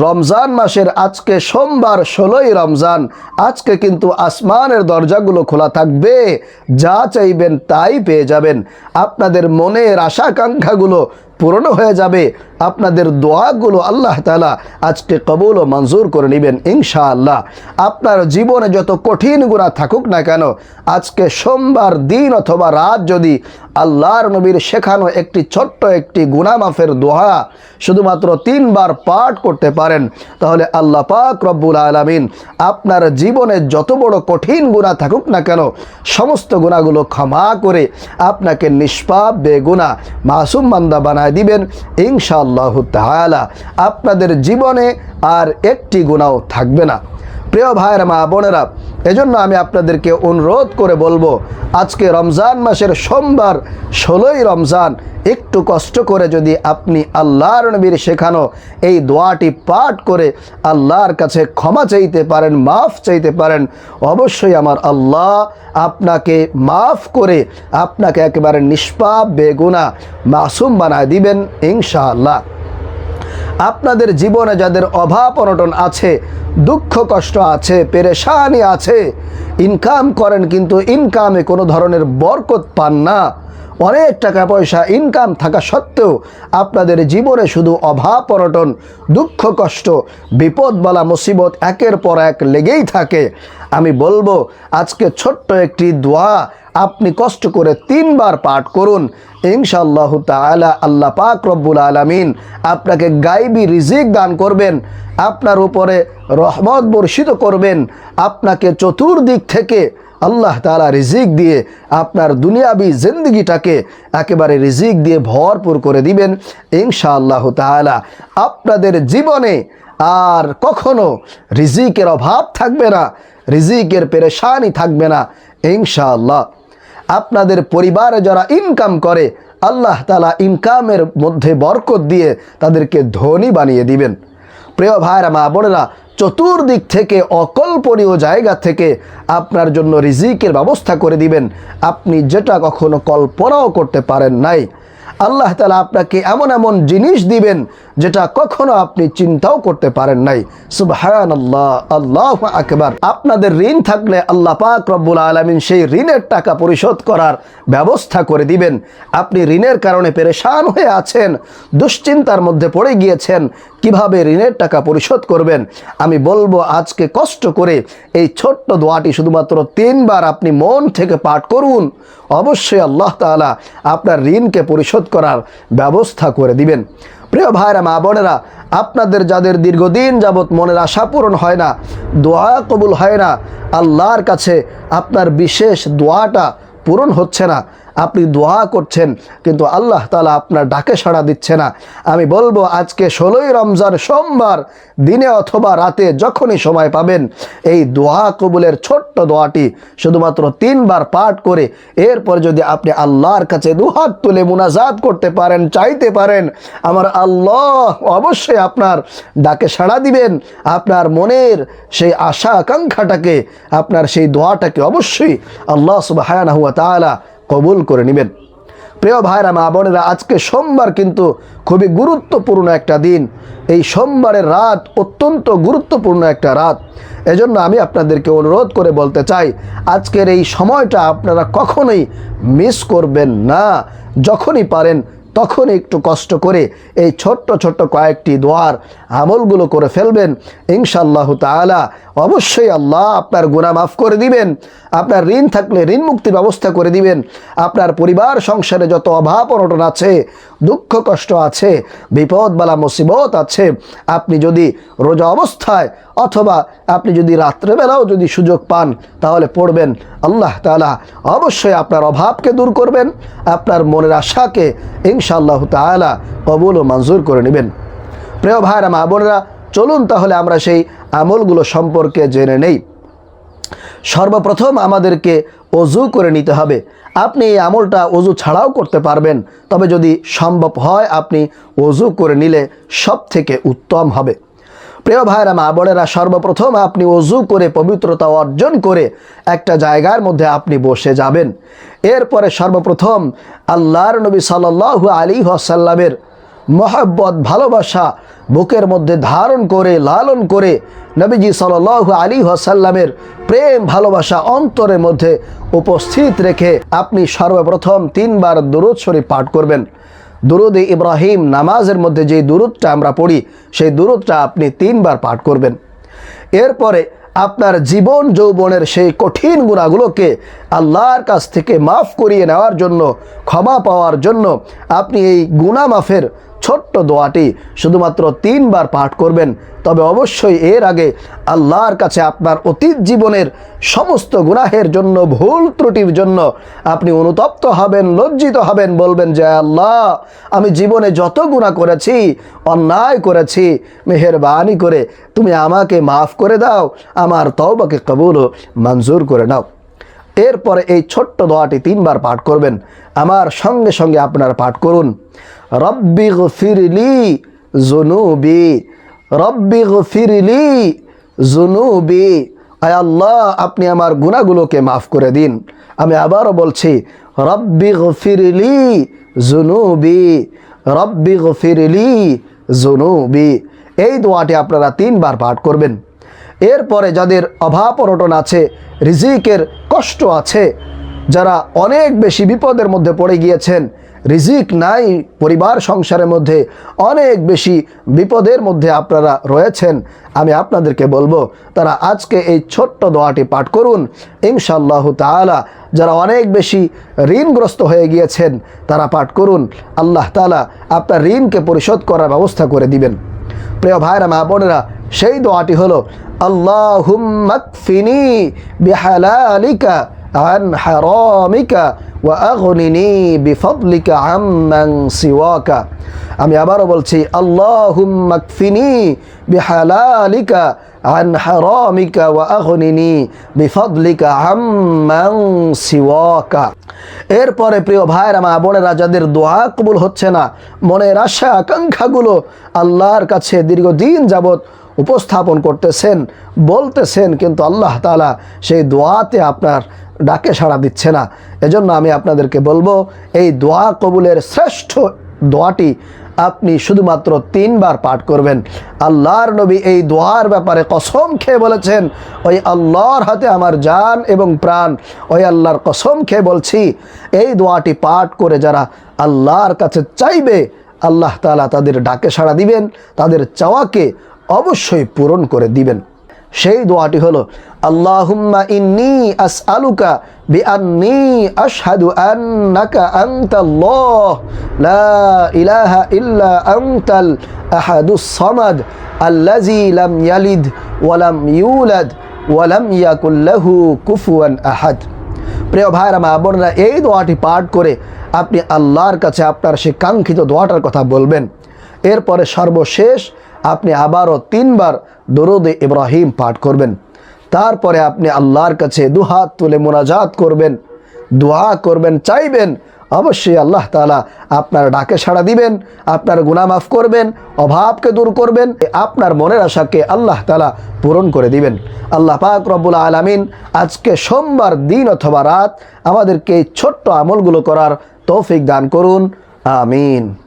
রমজান মাসের আজকে সোমবার ষোলোই রমজান, আজকে কিন্তু আসমানের দরজাগুলো খোলা থাকবে, যা চাইবেন তাই পেয়ে যাবেন। আপনাদের মনের আশাকাঙ্ক্ষাগুলো পূরণ হয়ে যাবে। আপনাদের দোয়াগুলো আল্লাহ তালা আজকে কবুল ও মঞ্জুর করে নেবেন ইনশাআল্লাহ। আপনার জীবনে যত কঠিন গুণা থাকুক না কেন, আজকে সোমবার দিন অথবা রাত যদি আল্লাহর নবীর শেখানো একটি ছোট্ট একটি গুনামাফের দোহা শুধুমাত্র তিনবার পাঠ করতে পারেন, তাহলে আল্লাহ পাক রব্বুল আলমিন আপনার জীবনে যত বড় কঠিন গুণা থাকুক না কেন, সমস্ত গুণাগুলো ক্ষমা করে আপনাকে নিষ্পাপ বেগুনা মাসুম মান্দা বানায় দিবেন ইনশাআল্লাহ তালা আপনাদের জীবনে আর একটি গুণাও থাকবে না। প্রিয় ভাইয়ের, মা বোনেরা, এজন্য আমি আপনাদেরকে অনুরোধ করে বলব, আজকে রমজান মাসের সোমবার, ষোলোই রমজান, একটু কষ্ট করে যদি আপনি আল্লাহর নবীর শেখানো এই দোয়াটি পাঠ করে আল্লাহর কাছে ক্ষমা চাইতে পারেন, মাফ চাইতে পারেন, অবশ্যই আমার আল্লাহ আপনাকে মাফ করে আপনাকে একেবারে নিষ্পাপ বেগুনা মাসুম বানায় দিবেন ইনশাআল্লাহ। আপনাদের জীবনে যাদের অভাব অনটন আছে, দুঃখ কষ্ট আছে, পেরেশানি আছে, ইনকাম করেন কিন্তু ইনকামে কোনো ধরনের বরকত পান না। অনেক টাকা পয়সা ইনকাম থাকা সত্ত্বেও আপনাদের জীবনে শুধু অভাব অনটন, দুঃখ কষ্ট বিপদ বলা মুসিবত একের পর এক লেগেই থাকে। আমি বলব, আজকে ছোট্ট একটি দোয়া আপনি কষ্ট করে তিনবার পাঠ করুন। ইনশাআল্লাহ তাআলা আল্লাহ পাক রব্বুল আলামিন আপনাকে গাইবি রিজিক দান করবেন, আপনার উপরে রহমত বর্ষিত করবেন, আপনাকে চতুর্দিক থেকে আল্লাহ তাআলা রিজিক দিয়ে আপনার দুনিয়াবি জিন্দগিটাকে একেবারে রিজিক দিয়ে ভরপুর করে দিবেন। ইনশাআল্লাহ তাআলা আপনাদের জীবনে আর কখনো রিজিকের অভাব থাকবে না, রিজিকের পেরেশানি থাকবে না, ইনশাআল্লাহ। আপনাদের পরিবারে যারা ইনকাম করে, আল্লাহ তালা ইনকামের মধ্যে বরকত দিয়ে তাদেরকে ধনী বানিয়ে দিবেন। প্রিয় ভাইরা, মা বোনেরা, চতুর্দিক থেকে অকল্পনীয় জায়গা থেকে আপনার জন্য রিজিকের ব্যবস্থা করে দিবেন। আপনি যেটা কখনো কল্পনাও করতে পারেন নাই। আল্লাহ তালা আপনাকে এমন এমন জিনিস দিবেন যেটা কখনো আপনি চিন্তাও করতে পারেন নাই। সুবহান আল্লাহ আল্লাহ আকবার। আপনাদের ঋণ থাকলে আল্লাহ পাক রব্বুল আলমিন সেই ঋণের টাকা পরিশোধ করার ব্যবস্থা করে দিবেন। আপনি ঋণের কারণে পেরেশান হয়ে আছেন, দুশ্চিন্তার মধ্যে পড়ে গিয়েছেন কীভাবে ঋণের টাকা পরিশোধ করবেন? আমি বলব আজকে কষ্ট করে এই ছোট্ট দোয়াটি শুধুমাত্র তিনবার আপনি মন থেকে পাঠ করুন। অবশ্যই আল্লাহ তাআলা আপনার ঋণকে পরিশোধ করার ব্যবস্থা করে দিবেন। প্রিয় ভাইরা, মা বোনেরা, আপনাদের যাদের দীর্ঘদিন যাবৎ মনের আশা পূরণ হয় না, দোয়া কবুল হয় না, আল্লাহর কাছে আপনার বিশেষ দোয়াটা পূরণ হচ্ছে না। আপনি দোয়া করছেন, কিন্তু আল্লাহ তালা আপনার ডাকে সাড়া দিচ্ছে না। আমি বলব, আজকে ষোলোই রমজান সোমবার দিনে অথবা রাতে যখনই সময় পাবেন, এই দোয়া কবুলের ছোট্ট দোয়াটি শুধুমাত্র তিনবার পাঠ করে, এরপর যদি আপনি আল্লাহর কাছে দুহাত তুলে মুনাজাত করতে পারেন, চাইতে পারেন, আমার আল্লাহ অবশ্যই আপনার ডাকে সাড়া দিবেন। আপনার মনের সেই আশা আকাঙ্ক্ষাটাকে আপনার সেই দোয়াটাকে অবশ্যই আল্লাহ সুবাহ তাআলা কবুল করে নেবেন। প্রিয় ভাইরা, মা বোনেরা, আজকে সোমবার কিন্তু খুবই গুরুত্বপূর্ণ একটা দিন। এই সোমবারের রাত অত্যন্ত গুরুত্বপূর্ণ একটা রাত। এজন্য আমি আপনাদেরকে অনুরোধ করে বলতে চাই, আজকের এই সময়টা আপনারা কখনোই মিস করবেন না। যখনই পারেন তখন একটু কষ্ট করে এই ছোট্ট ছোট্ট কয়েকটি দোয়ার আমলগুলো করে ফেলবেন। ইনশাল্লাহ তাআলা অবশ্যই আল্লাহ আপনার গুণা মাফ করে দিবেন, আপনার ঋণ থাকলে ঋণ মুক্তির ব্যবস্থা করে দিবেন, আপনার পরিবার, সংসারে যত অভাব অনটন আছে, দুঃখ কষ্ট আছে বিপদ বালা মুসিবত আছে, আপনি যদি রোজা অবস্থায় অথবা আপনি যদি রাত্রেবেলাও যদি সুযোগ পান, তাহলে পড়বেন। আল্লাহ তালা অবশ্যই আপনার অভাবকে দূর করবেন, আপনার মনের আশাকে ইনশাআল্লাহ তালা কবুল ও মঞ্জুর করে নেবেন। প্রিয় ভাইরা, মা বোনেরা, চলুন তাহলে আমরা সেই আমলগুলো সম্পর্কে জেনে নেই। সর্বপ্রথম আমাদেরকে অজু করে নিতে হবে। আপনি এই আমলটা অজু ছাড়াও করতে পারবেন, তবে যদি সম্ভব হয়, আপনি অজু করে নিলে সব থেকে উত্তম হবে। প্রিয় ভাইরা, মা বোনেরা, সর্বপ্রথম আপনি অজু করে পবিত্রতা অর্জন করে একটা জায়গার মধ্যে আপনি বসে যাবেন। এরপরে সর্বপ্রথম আল্লাহর নবী সাল্লাল্লাহু আলী আসাল্লামের মহাব্বত, ভালোবাসা বুকের মধ্যে ধারণ করে, লালন করে নবীজি সাল আলী আসাল্লামের প্রেম, ভালোবাসা অন্তরের মধ্যে উপস্থিত রেখে আপনি সর্বপ্রথম তিনবার দুরুদ শরীফ পাঠ করবেন। দুরুদ ইব্রাহিম নামাজের মধ্যে যে দুরুদটা আমরা পড়ি, সেই দুরুদটা আপনি তিনবার পাঠ করবেন। এরপরে আপনার জীবন যৌবনের সেই কঠিন গুণাগুলোকে আল্লাহর কাছ থেকে মাফ করিয়ে নেওয়ার জন্য, ক্ষমা পাওয়ার জন্য আপনি এই গুণা মাফের ছোট্ট দোয়াটি শুধুমাত্র তিনবার পাঠ করবেন। তবে অবশ্যই এর আগে আল্লাহর কাছে আপনার অতীত জীবনের সমস্ত গুনাহের জন্য, ভুল ত্রুটির জন্য আপনি অনুতপ্ত হবেন, লজ্জিত হবেন, বলবেন যে আল্লাহ, আমি জীবনে যত গুণা করেছি, অন্যায় করেছি, মেহরবানি করে তুমি আমাকে মাফ করে দাও, আমার তওবাকে কবুল মঞ্জুর করে নাও। এরপরে এই ছোট্ট দোয়াটি তিনবার পাঠ করবেন। আমার সঙ্গে সঙ্গে আপনারা পাঠ করুন। রব্বি ফিরলি জুনুবি রব্বি ফিরলি জুনুবি আয় আল্লাহ, আপনি আমার গুণাগুলোকে মাফ করে দিন। আমি আবারও বলছি, রব্বি ফিরলি জুনুবি রব্বি ফিরলি জুনুবি এই দোয়াটি আপনারা তিনবার পাঠ করবেন। এরপরে যাদের অভাব অনটন আছে, রিজিকের কষ্ট আছে, যারা অনেক বেশি বিপদের মধ্যে পড়ে গিয়েছেন রিজিক নাই পরিবার সংসারের মধ্যে, অনেক বেশি বিপদের মধ্যে আপনারা রয়েছেন। আমি আপনাদেরকে বলব, তারা আজকে এই ছোট্ট দোয়াটি পাঠ করুন। ইনশাল্লাহ তালা যারা অনেক বেশি ঋণগ্রস্ত হয়ে গিয়েছেন, তারা পাঠ করুন। আল্লাহ তালা আপনার ঋণকে পরিশোধ করার ব্যবস্থা করে দিবেন। প্রিয় ভাইরা, মা বোনেরা, সেই দোয়াটি হলো আল্লাহ বিহালালিকা আন হারামিকা ওয়া আগনিনি বিফদলিকা আম্মান সিওয়াকা আমি আবারও বলছি আল্লাহুম্মাকফিনি বিহালালিকা আন হারামিকা ওয়া আগনিনি বিফদলিকা সিওয়াকা এরপরে প্রিয় ভাইরা মা বোনেরা, যাদের দোয়া কবুল হচ্ছে না, মনের আশা, আকাঙ্ক্ষাগুলো আল্লাহর কাছে দীর্ঘদিন যাবৎ উপস্থাপন করতেছেন, বলতেছেন, কিন্তু আল্লাহ তালা সেই দোয়াতে আপনার ডাকে সাড়া দিচ্ছে না। এজন্য আমি আপনাদেরকে বলব, এই দোয়া কবুলের শ্রেষ্ঠ দোয়াটি আপনি শুধুমাত্র তিনবার পাঠ করবেন। আল্লাহর নবী এই দোয়ার ব্যাপারে কসম খেয়ে বলেছেন, ওই আল্লাহর হাতে আমার জান এবং প্রাণ, ওই আল্লাহর কসম খেয়ে বলছি, এই দোয়াটি পাঠ করে যারা আল্লাহর কাছে চাইবে, আল্লাহ তালা তাদের ডাকে সাড়া দিবেন, তাদের চাওয়াকে অবশ্যই পূরণ করে দিবেন। সেই দোয়াটি হলো, আল্লাহুম্মা ইন্নি আসআলুকা বিআন্নি আশহাদু আন্নাকা আনতাল্লাহ, লা ইলাহা ইল্লা আনতাল আহাদুস সামাদ আল্লাযী লাম ইয়ালিদ ওয়া লাম ইউলাদ ওয়া লাম ইয়াকুল লাহু কুফুয়ান আহাদ। প্রিয় ভাইরা মা বোনরা, এই দোয়াটি পাঠ করে আপনি আল্লাহর কাছে আপনার সেই কাঙ্ক্ষিত দোয়াটার কথা বলবেন। এরপরে সর্বশেষ আপনি আবারও তিনবার দরুদে ইব্রাহিম পাঠ করবেন। তারপরে আপনি আল্লাহর কাছে দুহাত তুলে মোনাজাত করবেন। দোয়া করবেন, চাইবেন। অবশ্যই আল্লাহ তালা আপনার ডাকে সাড়া দিবেন, আপনার গুনাহ মাফ করবেন, অভাবকে দূর করবেন আপনার মনের আশাকে আল্লাহ তালা পূরণ করে দিবেন। আল্লাহ পাক রব্বুল আলমিন আজকে সোমবার দিন অথবা রাত আমাদেরকে এই ছোট্ট আমলগুলো করার তৌফিক দান করুন। আমিন।